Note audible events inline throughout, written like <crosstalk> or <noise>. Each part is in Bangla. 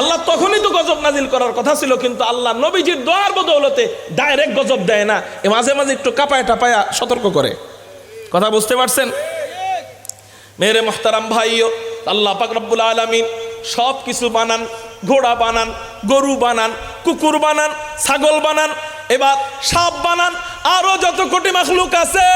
আল্লাহ তখনই তো গজব নাজিল করার কথা ছিল, কিন্তু আল্লাহ নবীজির দোয়ার বদৌলতে ডাইরেক্ট গজব দেয় না। এ মাঝে মাঝে একটু কাপায় টাপায়া সতর্ক করে। কথা বুঝতে পারছেন? মেরে মোহতারাম ভাইও, আল্লাহ পাক রব্বুল আলমিন সব কিছু বানান, ঘোড়া বানান, গরু বানান, কুকুর বানান, ছাগল বানান, এবার সাপ বানান, আরও যত কোটি মাখলুক আছে,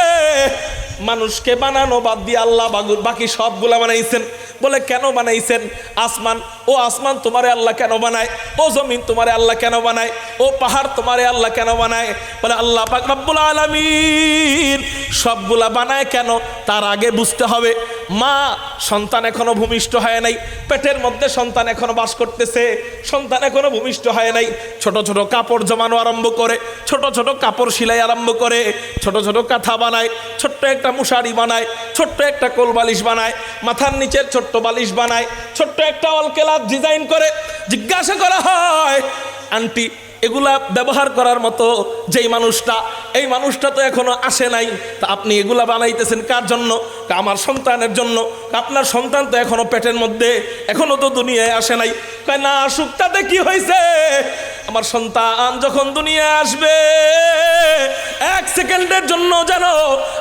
মানুষকে বানানো বাদ দিয়ে আল্লাহ বাকি সবগুলা বানাইছেন। বলে, কেন বানাইছেন আসমান? ও আসমান তোমারে আল্লাহ কেন বানায়? ও জমিন তোমারে আল্লাহ কেন বানায়? ও পাহাড় তোমারে আল্লাহ কেন বানায়? বলে, আল্লাহ পাক রব্বুল আলামিন সবগুলা বানায় কেন? তার আগে বুঝতে হবে মা, সন্তান এখনও ভূমিষ্ঠ হয় নাই। পেটের মধ্যে সন্তান এখনও বাস করতেছে। সন্তান এখনও ভূমিষ্ঠ হয় নাই। ছোট ছোট কাপড় জমানো আরম্ভ করে, ছোট ছোট কাপড় সিলাই আরম্ভ করে, ছোট ছোট কাঁথা বানায়, ছোট্ট একটা মশারি বানায়, ছোট্ট একটা কোল বালিশ বানায়, মাথার নিচের ছোট্ট বালিশ বানায়, ছোট্ট একটা অলকেলাপ ডিজাইন করে জিজ্ঞাসা করা হয়, আন্টি এগুলা ব্যবহার করার মতো যেই মানুষটা, এই মানুষটা তো এখনও আসে নাই। তা আপনি এগুলা বানাইতেছেন কার জন্য? আমার সন্তানের জন্য। আপনার সন্তান তো এখনও পেটের মধ্যে, এখনও তো দুনিয়ায় আসে নাই। না আসুক, তাতে কি হয়েছে আমার সন্তান যখন দুনিয়া আসবে, এক সেকেন্ডের জন্য যেন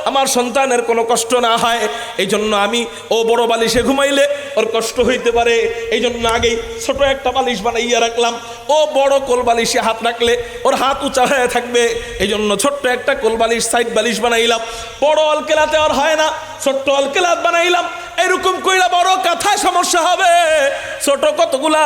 আমার সন্তানের কোনো কষ্ট না হয় এই জন্য আমি ও বড় বালিশে ঘুমাইলে ওর কষ্ট হইতে পারে। এই জন্য আগেই ছোট একটা বালিশ বানাইয়া রাখলাম। ও বড় কোল বালিশে হাত রাখলে ওর হাত উঁচা হয়ে থাকবে। এই জন্য ছোট্ট একটা কোল বালিশ, সাইড বালিশ বানাইলাম। বড় অলকেলাতে আর হয় না, ছোট্ট অলকেলাত বানাইলাম। এরকম কইলা বড় কাথায় সমস্যা হবে। ছোট কতগুলা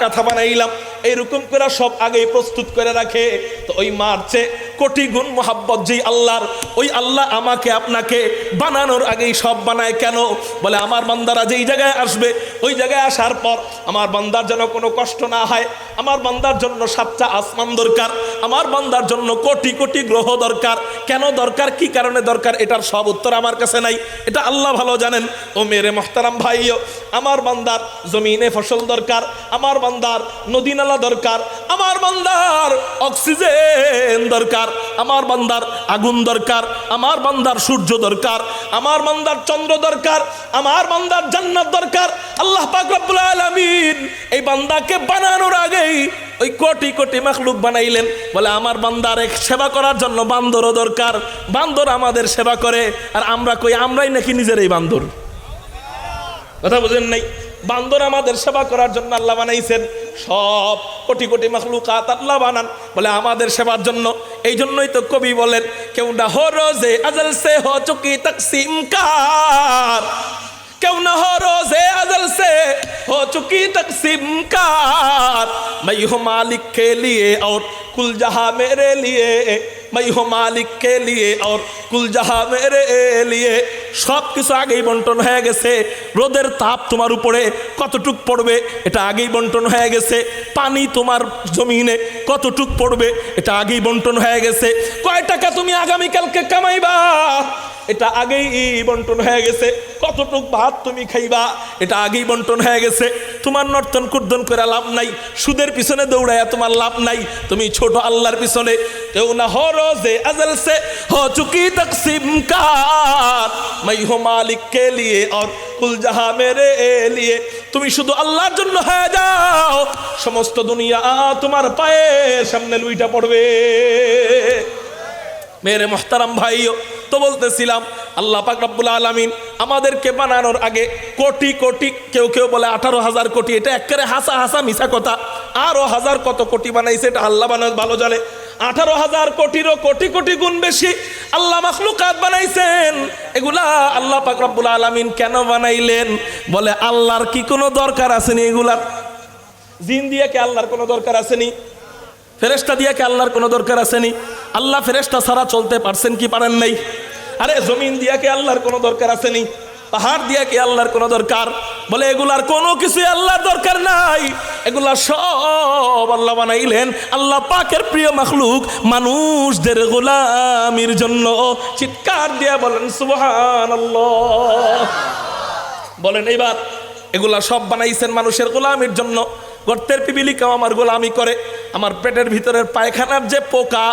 কাঁথা বানাইলাম। এইরকম করে সব আগে প্রস্তুত করে রাখে। তো ওই মারছে কোটি গুণ মোহাব্বত যেই আল্লাহর, ওই আল্লাহ আমাকে, আপনাকে বানানোর আগেই সব বানায় কেন? বলে, আমার বান্দারা যেই জায়গায় আসবে, ওই জায়গায় আসার পর আমার বান্দার যেন কোনো কষ্ট না হয়, আমার বান্দার জন্য সাতটা আসমান দরকার, আমার বান্দার জন্য কোটি কোটি গ্রহ দরকার। কেন দরকার? কি কারণে দরকার? এটার সব উত্তর আমার কাছে নাই। এটা আল্লাহ ভালো জানেন। ও মেরে মোহতারাম ভাইও, আমার বান্দার জমিনে ফসল দরকার, আমার বান্দার নদী নালা দরকার, আমার বান্দার অক্সিজেন দরকার। আমার বান্দার আগুন দরকার, আমার বান্দার সূর্য দরকার, আমার বান্দার চন্দ্র দরকার, আমার বান্দার জান্নাত দরকার। আল্লাহ পাক রব্বুল আলামিন এই বান্দাকে বানানোর আগেই ওই কোটি কোটি মাখলুক বানাইলেন। বলে আমার বান্দার এক সেবা করার জন্য বান্দরও দরকার, বান্দর আমাদের সেবা করে, আর আমরা কই, আমরাই নাকি নিজেরাই বান্দর। কথা বুঝেন নাই? বান্দর আমাদের সেবা করার জন্য আল্লাহ বানাইছেন। সব কোটি কোটি মখলুকাত আল্লাহ বানান। বলে আমাদের সেবার জন্য। এই জন্যই তো কবি বলেন, কেউ না হো রোজে আজল সে হো চুকি তকসিম কার। কেউ না হো রোজে আজল সে হো চুকি তকসিম কার। মাই হো মালিক কে লিয়ে আর কুল জাহা মেরে লিয়ে मैं हूँ मालिक के लिए और कुल जहाँ मेरे लिए সব কিছু আগেই বন্টন হয়ে গেছে রোদের তাপ তোমার উপরে কতটুক পড়বে এটা আগেই বন্টন হয়ে গেছে পানি তোমার জমিনে কতটুক পড়বে এটা আগেই বন্টন হয়ে গেছে কয় টাকা তুমি আগামীকালকে কামাইবা এটা আগেই বন্টন হয়ে গেছে। কতটুক ভাত তুমি খাইবা, এটা আগেই বন্টন হয়ে গেছে। তোমার নর্তন কুর্দন করে লাভ নাই, সুদের পিছনে দৌড়াইয়া তোমার লাভ নাই। তুমি ছোট আল্লাহর পিছনে, কেউ না হরজে আজলসে আজল সে চুকি তকসিম কার। মাই হো মালিক কে লিয়ে আর কুল জাহা মেরে লিয়ে, তুমি শুধু আল্লাহর জন্য হয়ে যাও। সমস্ত দুনিয়া তোমার পায়ে সামনে লুইটা পড়বে। মেরে মোহতারাম ভাইও তো বলতেছিলাম, আল্লাহ পাক রব্বুল আলমিন আমাদেরকে বানানোর আগে কোটি কোটি, কেউ কেউ বলে আঠারো হাজার কোটি, এটা একেবারে হাসা হাসা মিশা কথা। আরও হাজার কত কোটি বানাইছে এটা আল্লাহ বানা, ভালো জানে। আঠারো হাজার কোটিরও কোটি কোটি গুণ বেশি আল্লাহ মাখলুকাত বানাইছেন। এগুলা আল্লাহ পাক রব্বুল আলমিন কেন বানাইলেন? বলে আল্লাহর কি কোনো দরকার আসেনি এগুলার? জিন দিয়ে কি আল্লাহর কোনো দরকার আসেনি ফেরেস্তা দিয়ে কি আল্লাহর কোনো দরকার আসেনি? আল্লাহ ফেরেস্তা ছাড়া চলতে পারছেন কি পারেন নাই? আরে, জমিন দিয়া কি আল্লাহর কোনো দরকার আসেনি? পাহাড় দিয়া কি আল্লাহর কোনো দরকার? বলে, এগুলার কোনো কিছুই আল্লাহর দরকার নাই। এগুলা সব আল্লাহ বানাইলেন। আল্লাহ পাকের প্রিয় মখলুক মানুষদের গোলামির জন্য। চিৎকার দিয়া বলেন সুবহান বলেন, এইবার এগুলা সব বানাইছেন মানুষের গোলামির জন্য। গর্তের পিপিলিকাও আমার গোলামি করে। আমার পেটের ভিতরের পায়খানার যে পোকা,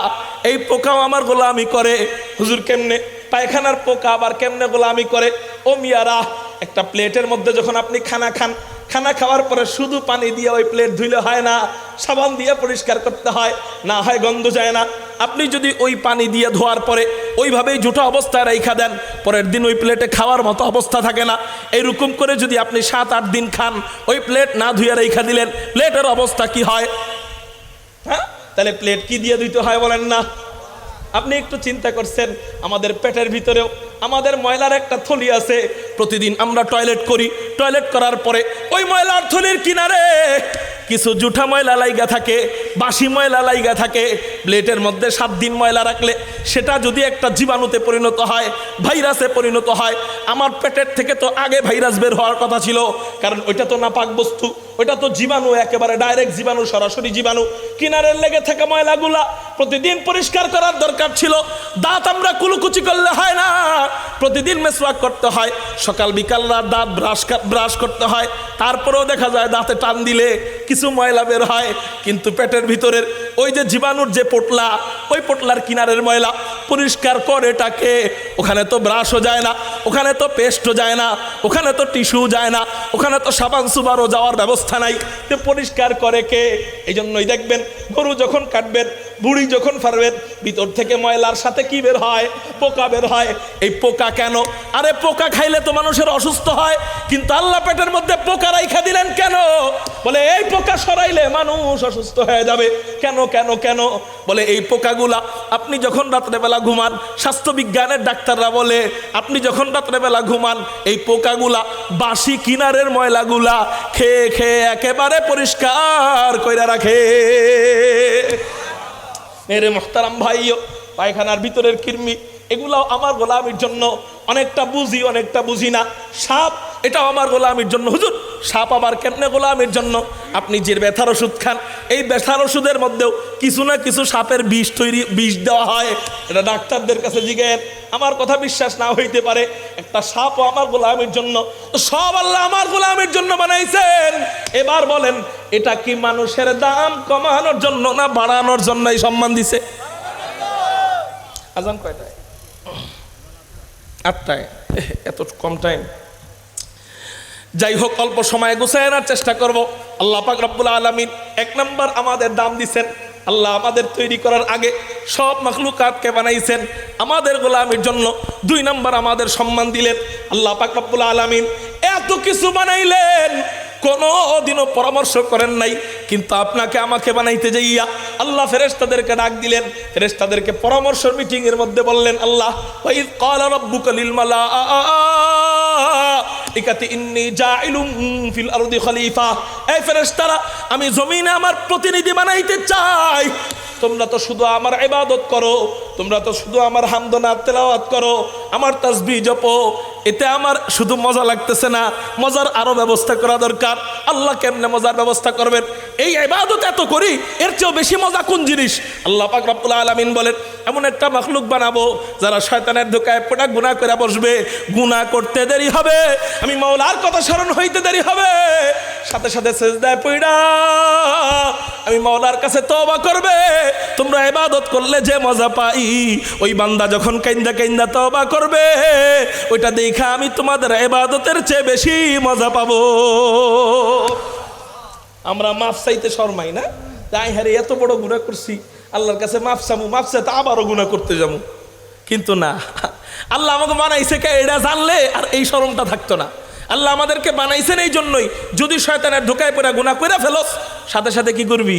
এই পোকাও আমার গোলামি করে। হুজুর কেমনে? পায়খানার পোকা আবার কেমনে গোলামি করে? ও মিয়ারা, একটা প্লেটের মধ্যে যখন আপনি খানা খান, খানা খাওয়ার পরে শুধু পানি দিয়ে ওই প্লেট ধুইলে হয় না, সাবান দিয়ে পরিষ্কার করতে হয়, না হয় গন্ধ যায় না। আপনি যদি ওই পানি দিয়ে ধোয়ার পরে ওইভাবেই জুটো অবস্থায় রেখা দেন, পরের দিন ওই প্লেটে খাওয়ার মতো অবস্থা থাকে না। এইরকম করে যদি আপনি সাত, আট দিন খান, ওই প্লেট না ধুয়ে রেখা দিলেন, প্লেটের অবস্থা কি হয়? হ্যাঁ? তাহলে প্লেট কি দিয়ে ধুইতে হয় বলেন না? আপনি একটু চিন্তা করছেন, আমাদের পেটের ভিতরেও আমাদের ময়লার একটা থলি আছে, প্রতিদিন আমরা টয়লেট করি। টয়লেট করার পরে ওই ময়লার থলির কিনারে কিছু জুঠা ময়লা লাইগা থাকে বাসি ময়লা লাইগা থাকে প্লেটের মধ্যে সাত দিন ময়লা রাখলে সেটা যদি একটা জীবাণুতে পরিণত হয়, ভাইরাসে পরিণত হয়, আমার পেটের থেকে তো আগে ভাইরাস বের হওয়ার কথা ছিল, কারণ ওইটা তো নাপাক বস্তু, ওইটা তো জীবাণু, একেবারে ডাইরেক্ট জীবাণু, সরাসরি জীবাণু। কিনারের লেগে থাকা ময়লাগুলা প্রতিদিন পরিষ্কার করার দরকার ছিল, দাঁত আমরা কুলুকুচি করলে হয় না, প্রতিদিন মেসওয়াক করতে হয় সকাল বিকাল রাত দাঁত ব্রাশ ব্রাশ করতে হয়। তারপরেও দেখা যায় দাঁতে টান দিলে কিছু ময়লা বের হয়। কিন্তু পেটের ভিতরের ওই যে জীবাণুর যে পোটলা, ওই পোটলার কিনারের ময়লা পরিষ্কার করে এটাকে ওখানে তো ব্রাশও যায় না, ওখানে তো পেস্টও যায় না, ওখানে তো টিস্যু যায় না, ওখানে তো সাবান সুবারও যাওয়ার ব্যবস্থা নাই। তো পরিষ্কার করে কে? এই জন্যই দেখবেন, গরু যখন কাটবেন, বুড়ি যখন ফারবেন ভিতর থেকে ময়লার সাথে কি বের হয়? পোকা বের হয়। এই পোকা কেন? আরে পোকা খাইলে তো মানুষের অসুস্থ হয়, কিন্তু আল্লাহ পেটের মধ্যে পোকা রাইখা দিলেন কেন? বলে, এই পোকা সরাইলে মানুষ অসুস্থ হয়ে যাবে। কেন কেন কেন? বলে, এই পোকাগুলা, আপনি যখন রাত্রেবেলা ঘুমান, স্বাস্থ্যবিজ্ঞানের ডাক্তাররা বলে, আপনি যখন রাত্রেবেলা ঘুমান, এই পোকাগুলা বাসি কিনারের ময়লাগুলা খেয়ে খেয়ে একেবারে পরিষ্কার কইরা রাখে। মেরে মোহতারাম ভাইও, পায়খানার ভিতরের কৃমি, এগুলাও আমার গোলামির জন্য অনেকটা বুঝি অনেকটা বুঝি না। সাপ, এটাও আমার গোলামির জন্য। হুজুর, সাপ আমার কেমনে গোলামির জন্য? আপনি যে ব্যথার ওষুধ খান, এই ব্যথার ওষুধের মধ্যেও কিছু না কিছু সাপের বিষ তৈরি, বিষ দেওয়া হয়। এটা ডাক্তারদের কাছে জিজ্ঞেস। আমার কথা বিশ্বাস না হইতে পারে, একটা সাপও আমার গোলামির জন্য। সব আল্লাহ আমার গোলামির জন্য বানাইছেন। এবার বলেন, এটা কি মানুষের দাম কমানোর জন্য না বাড়ানোর জন্য এই সম্মান দিছে? আজান কয়টায়? আটটায় <laughs> এত কম টাইম যাই হোক, অল্প সময় গুছায় আনার চেষ্টা করব। আল্লাহ পাক রব্বুল আলমিন এক নম্বর আমাদের দাম দিছেন। আল্লাহ আমাদের তৈরি করার আগে সব মখলুকাতকে বানাইছেন। আমাদের গোলামের জন্য দুই নম্বর আমাদের সম্মান দিলেন। আল্লাহ পাক রব্বুল আলমিন এত কিছু বানাইলেন। কোনো দিনও পরামর্শ করেন নাই, কিন্তু আপনাকে আমাকে বানাইতে যাইয়া আল্লাহ ফেরেশতাদেরকে ডাক দিলেন। ফেরেশতাদেরকে পরামর্শ মিটিং এর মধ্যে বললেন, আল্লাহ আমি জমিনে আমার প্রতিনিধি বানাইতে চাই। তোমরা তো শুধু আমার ইবাদত করো, তোমরা তো শুধু আমার হামদনা তেলাওয়াত করো, আমার তাসবিহ জপো এতে আমার শুধু মজা লাগতেছে না মজার আরও ব্যবস্থা করা দরকার। আল্লাহ কেমনে মজার ব্যবস্থা করবেন? এই ইবাদত এত করি, এর চেয়েও বেশি মজা কোন জিনিস? আল্লাহ পাক রব্বুল আলামিন বলেন, এমন একটা মাখলুক বানাবো, যারা শয়তানের ধোকায় পোটা গুনাহ করে বসবে। গুনাহ করতে দেরি হবে, আমি মাওলার কথা স্মরণ হইতে দেরি হবে। সাথে সাথে সেজদায় পইড়া, আমি মাওলার কাছে তওবা করবে। তোমরা এবাদত করলে যে মজা পাই, ওই বান্দা যখন কাইন্দা কাইন্দা তওবা করবে, ওইটা দেখা আমি তোমাদের এবাদতের চেয়ে বেশি মজা পাবো। আমরা মাফ চাইতে শর্মাই না? তাই হ্যাঁ রে, এত বড় গুণা করছি আল্লাহর কাছে মাফ চামু মাফ চাইতে আবারও গুণা করতে যাব কিন্তু না আল্লাহ আমাকে বানাইছে কে? এটা জানলে আর এই শরমটা থাকতো না। আল্লাহ আমাদেরকে বানাইছেন এই জন্যই। যদি শয়তানের ঢোকায় পড়া গুণা করে ফেলোস সাথে সাথে কি করবি?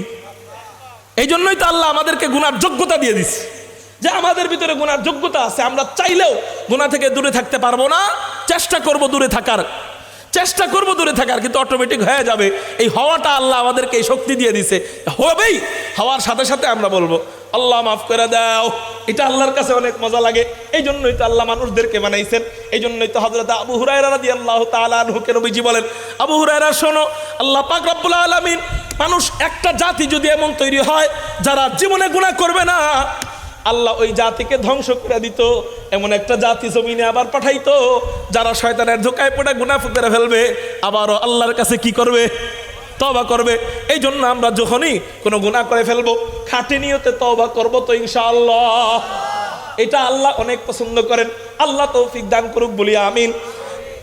এই জন্যই তো আল্লাহ আমাদেরকে গুনার যোগ্যতা দিয়ে দিচ্ছে যে আমাদের ভিতরে গুনার যোগ্যতা আছে আমরা চাইলেও গুণা থেকে দূরে থাকতে পারব না। চেষ্টা করব দূরে থাকার। চেষ্টা করব দূরে থাকার, কিন্তু অটোমেটিক হয়ে যাবে। এই হওয়াটা আল্লাহ আমাদেরকে এই শক্তি দিয়ে দিছে। হবেই, হওয়ার সাথে সাথে আমরা বলব, আল্লাহ মাফ করে দাও। এটা আল্লাহর কাছে অনেক মজা লাগে। এই জন্যই তো আল্লাহ মানুষদেরকে বানাইছেন। এই জন্যই তো হজরত আবু রাদি আল্লাহ তালুকে নবীজি বলেন, আবু হুরায়রা, শোনো, আল্লাহ পাক রব্বুল আলমিন মানুষ একটা জাতি যদি এমন তৈরি হয়, যারা জীবনে গুণা করবে না আল্লাহ ওই জাতিকে ধ্বংস করে দিত। এমন একটা জাতি জমিনে আবার পাঠাইতো, যারা শয়তানের ধোকায় পড়ে গুনা করে ফেলবে। আবারও আল্লাহর কাছে কি করবে? তবা করবে। এই জন্য আমরা যখনই কোনো গুণা করে ফেলব, খাটি নিয়তে তবা করব তো ইনশাআল্লাহ। এটা আল্লাহ অনেক পছন্দ করেন। আল্লাহ তৌফিক দান করুক বলি, আমিন।